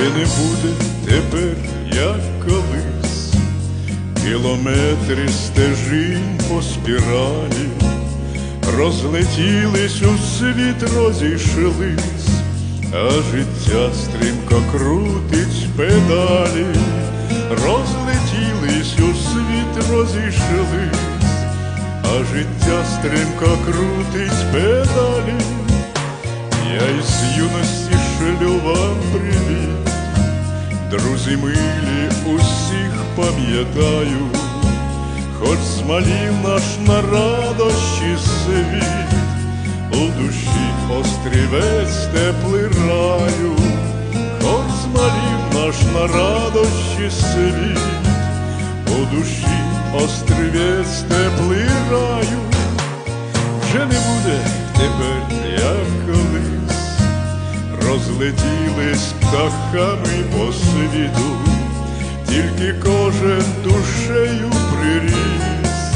Вже не буде тепер, як колись, кілометри стежин по спіралі, розлетілись у світ, розійшлись, а життя стрімко крутить педалі, розлетілись у світ, розійшлись, а життя стрімко крутить педалі. Друзі милі, усіх пам'ятаю, хоч змалів наш на радощі світ, у душі острівець теплий раю, хоч змалів наш на радощі світ, у душі острівець теплий розлетілись птахами по світу, тільки кожен душею приріс,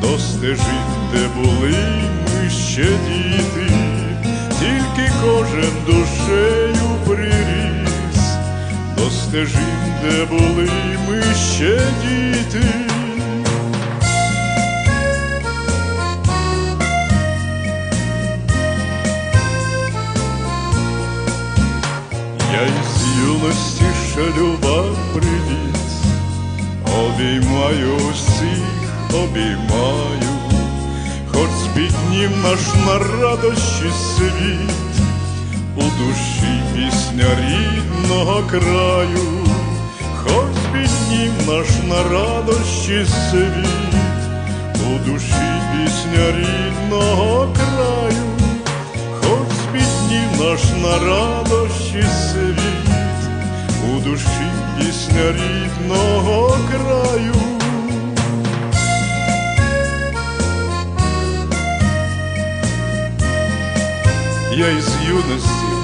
до стежин, де були ми ще діти, тільки кожен душею приріс, до стежин, де були ми ще діти. Із юності шлю вам привіт, обіймаю усіх, обіймаю, хоч збіднім наш на радощі світ, у душі пісня рідного краю, хоч збіднім наш на радощі світ, у душі пісня рідного наш на радощі світ, у душі пісня рідного краю. Я із юності